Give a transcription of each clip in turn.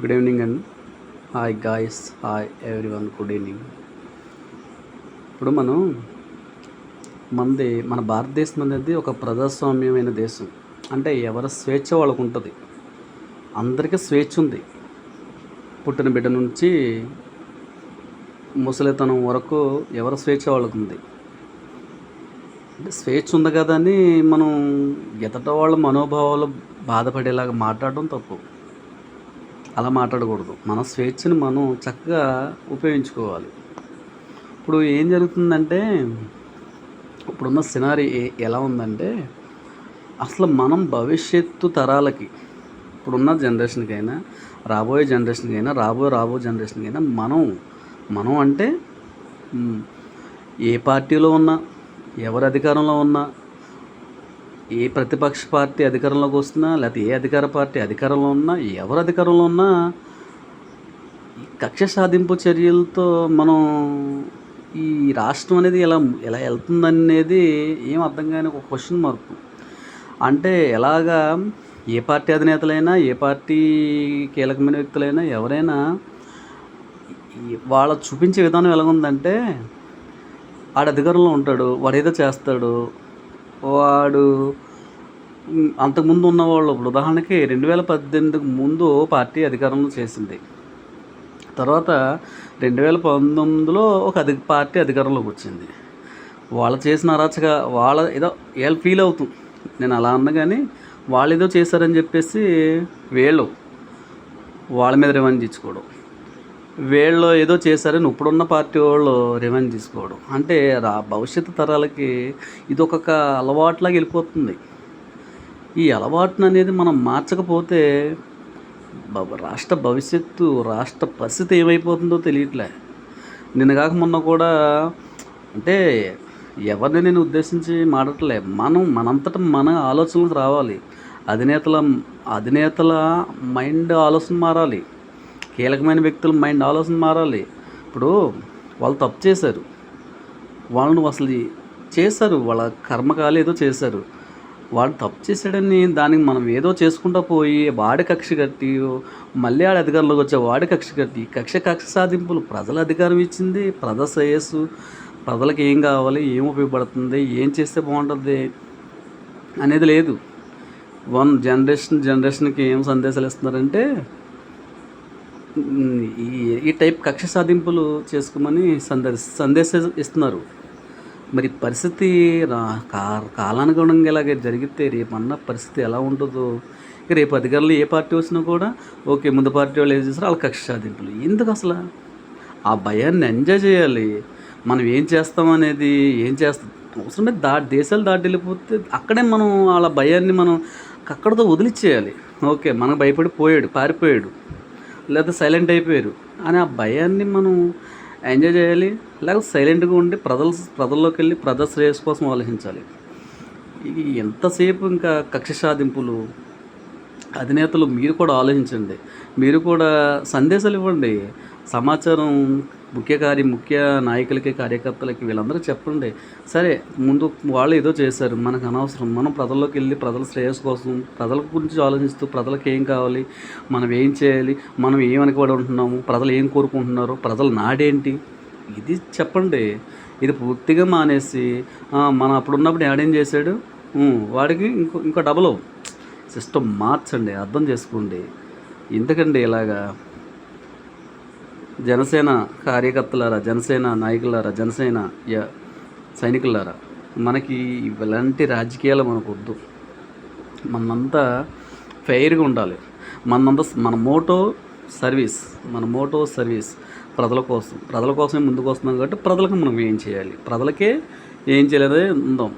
Good evening అండి hi guys hi everyone good evening ఇప్పుడు మనం మనది మన భారతదేశం అనేది ఒక ప్రజాస్వామ్యమైన దేశం. అంటే ఎవరి స్వేచ్ఛ వాళ్ళకు ఉంటుంది. అందరికీ స్వేచ్ఛ ఉంది. పుట్టిన బిడ్డ నుంచి ముసలితనం వరకు ఎవరి స్వేచ్ఛ వాళ్ళకు ఉంది? అంటే స్వేచ్ఛ ఉంది కదా అని మనం ఎదట వాళ్ళ మనోభావాలు బాధపడేలాగా మాట్లాడడం తప్పు. అలా మాట్లాడకూడదు. మన స్వేచ్ఛని మనం చక్కగా ఉపయోగించుకోవాలి. ఇప్పుడు ఏం జరుగుతుందంటే ఇప్పుడున్న సినారీ ఏ- ఎలా ఉందంటే అసలు మనం భవిష్యత్తు తరాలకి ఇప్పుడున్న జనరేషన్కైనా రాబోయే జనరేషన్కైనా రాబోయే రాబోయే జనరేషన్కైనా మనం మనం అంటే ఏ పార్టీలో ఉన్నా ఎవరు అధికారంలో ఉన్నా ఏ ప్రతిపక్ష పార్టీ అధికారంలోకి వస్తున్నా లేకపోతే ఏ అధికార పార్టీ అధికారంలో ఉన్నా ఎవరు అధికారంలో ఉన్నా కక్ష సాధింపు చర్యలతో మనం ఈ రాష్ట్రం అనేది ఎలా ఎలా వెళ్తుందనేది ఏం అర్థం కాని ఒక క్వశ్చన్ మార్క్ అంటే ఎలాగా ఏ పార్టీ అధినేతలైనా ఏ పార్టీ కీలకమైన వ్యక్తులైనా ఎవరైనా వాళ్ళ చూపించే విధానం ఎలాగుందంటే వాడు అధికారంలో ఉంటాడు వాడు ఏదో చేస్తాడు వాడు అంతకుముందు ఉన్న వాళ్ళు ఇప్పుడు ఉదాహరణకి రెండు వేల పద్దెనిమిదికి ముందు పార్టీ అధికారంలో చేసింది. తర్వాత రెండు వేల పంతొమ్మిదిలో ఒక అధి పార్టీ అధికారంలోకి వచ్చింది. వాళ్ళు చేసిన అరాచక వాళ్ళ ఏదో వీళ్ళు ఫీల్ అవుతాం. నేను అలా అన్నా కానీ వాళ్ళు ఏదో చేశారని చెప్పేసి వీళ్ళు. వాళ్ళ మీద రివెంజ్ ఇచ్చుకోవడం. వీళ్ళు ఏదో చేశారని ఇప్పుడున్న పార్టీ వాళ్ళు రివెంజ్ తీసుకోవడం. అంటే రా భవిష్యత్తు తరాలకి ఇది ఒక అలవాట్లాగా వెళ్ళిపోతుంది. ఈ అలవాటును అనేది మనం మార్చకపోతే రాష్ట్ర భవిష్యత్తు రాష్ట్ర పరిస్థితి ఏమైపోతుందో తెలియట్లే. నిన్న కాక మొన్న కూడా అంటే ఎవరిని నేను ఉద్దేశించి మాడట్లే. మనం మనంతట మన ఆలోచనలకు రావాలి. అధినేతల అధినేతల మైండ్ ఆలోచన మారాలి. కీలకమైన వ్యక్తుల మైండ్ ఆలోచన మారాలి. ఇప్పుడు వాళ్ళు తప్పు చేశారు. వాళ్ళను అసలు చేశారు. వాళ్ళ కర్మకాలు ఏదో చేశారు. వాడు తప్పు చేశాడని దానికి మనం ఏదో చేసుకుంటా పోయి వాడి కక్ష కట్టి మళ్ళీ ఆడ అధికారంలోకి వచ్చే వాడి కక్ష కట్టి కక్ష కక్ష సాధింపులు ప్రజల అధికారం ఇచ్చింది. ప్రజల శ్రేయస్సు ప్రజలకు ఏం కావాలి ఏం ఉపయోగపడుతుంది ఏం చేస్తే బాగుంటుంది అనేది లేదు. వన్ జనరేషన్ జనరేషన్కి ఏం సందేశాలు ఇస్తున్నారంటే ఈ ఈ టైప్ కక్ష సాధింపులు చేసుకోమని సందర్శ సందేశం ఇస్తున్నారు. మరి పరిస్థితి రా కాలానుగుణంగా ఇలాగే జరిగితే రేపు అన్న పరిస్థితి ఎలా ఉంటుందో? ఇక రేపు అధికారులు ఏ పార్టీ వచ్చినా కూడా ఓకే ముందు పార్టీ వాళ్ళు ఏం చేస్తారో వాళ్ళ కక్ష సాధింపులు. ఎందుకు అసలు? ఆ భయాన్ని ఎంజాయ్ చేయాలి. మనం ఏం చేస్తాం అనేది ఏం చేస్తాం అవసరమే దా దేశాలు దాటి వెళ్ళిపోతే అక్కడే మనం వాళ్ళ భయాన్ని మనం అక్కడతో వదిలిచ్చేయాలి. ఓకే మనకు భయపడి పోయాడు పారిపోయాడు. లేదా సైలెంట్ అయిపోయారు. అని ఆ భయాన్ని మనం ఎంజాయ్ చేయాలి లేకపోతే సైలెంట్గా ఉండి ప్రజల ప్రజల్లోకి వెళ్ళి ప్రజా శ్రేయస్ కోసం ఆలోచించాలి. ఇది ఎంతసేపు ఇంకా కక్ష సాధింపులు అధినేతలు మీరు కూడా ఆలోచించండి. మీరు కూడా సందేశాలు ఇవ్వండి. సమాచారం ముఖ్య కార్య ముఖ్య నాయకులకి కార్యకర్తలకి వీళ్ళందరూ చెప్పండి. సరే ముందు వాళ్ళు ఏదో చేశారు. మనకు అనవసరం. మనం ప్రజల్లోకి వెళ్ళి ప్రజల శ్రేయస్సు కోసం ప్రజల గురించి ఆలోచిస్తూ ప్రజలకు ఏం కావాలి మనం ఏం చేయాలి మనం ఏం వెనకబడి ఉంటున్నాము ప్రజలు ఏం కోరుకుంటున్నారు ప్రజల నాడేంటి? ఇది చెప్పండి. ఇది పూర్తిగా మానేసి మన మనం అప్పుడు ఉన్నప్పుడు యాడేం చేశాడు? వాడికి ఇంకో ఇంకో డబల్. సిస్టమ్ మార్చండి. అర్థం చేసుకోండి. ఎందుకండి ఇలాగా? జనసేన కార్యకర్తలారా జనసేన నాయకులారా జనసేన సైనికులారా మనకి ఇలాంటి రాజకీయాలు మనకు వద్దు మనంతా ఫెయిర్గా ఉండాలి. మనంతా మన మోటో సర్వీస్ మన మోటో సర్వీస్ ప్రజల కోసం. ప్రజల కోసమే ముందుకు వస్తున్నాం కాబట్టి ప్రజలకు మనం ఏం చేయాలి? ప్రజలకే ఏం చేయలేదే ఉందాం.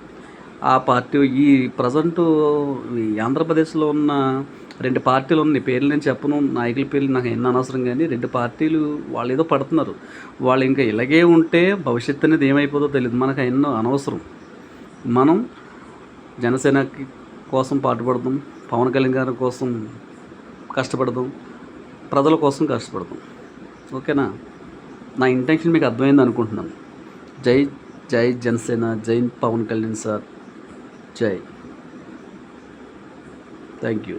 ఆ పార్టీ ఈ ప్రజెంట్ ఈ ఆంధ్రప్రదేశ్లో ఉన్న రెండు పార్టీలు ఉన్నాయి. పేర్లు నేను చెప్పను నాయకుల పేర్లు నాకు ఎన్ని అనవసరం కానీ రెండు పార్టీలు వాళ్ళు ఏదో పడుతున్నారు. వాళ్ళు ఇంకా ఇలాగే ఉంటే భవిష్యత్తు అనేది ఏమైపోతుందో తెలియదు మనకు ఎన్నో అనవసరం. మనం జనసేనకి కోసం పాటుపడదాం పవన్ కళ్యాణ్ గారి కోసం కష్టపడదాం ప్రజల కోసం కష్టపడదాం. ఓకేనా? నా ఇంటెన్షన్ మీకు అర్థమైంది అనుకుంటున్నాను. జై జై జనసేన జై పవన్ కళ్యాణ్ సార్. జై. Thank you.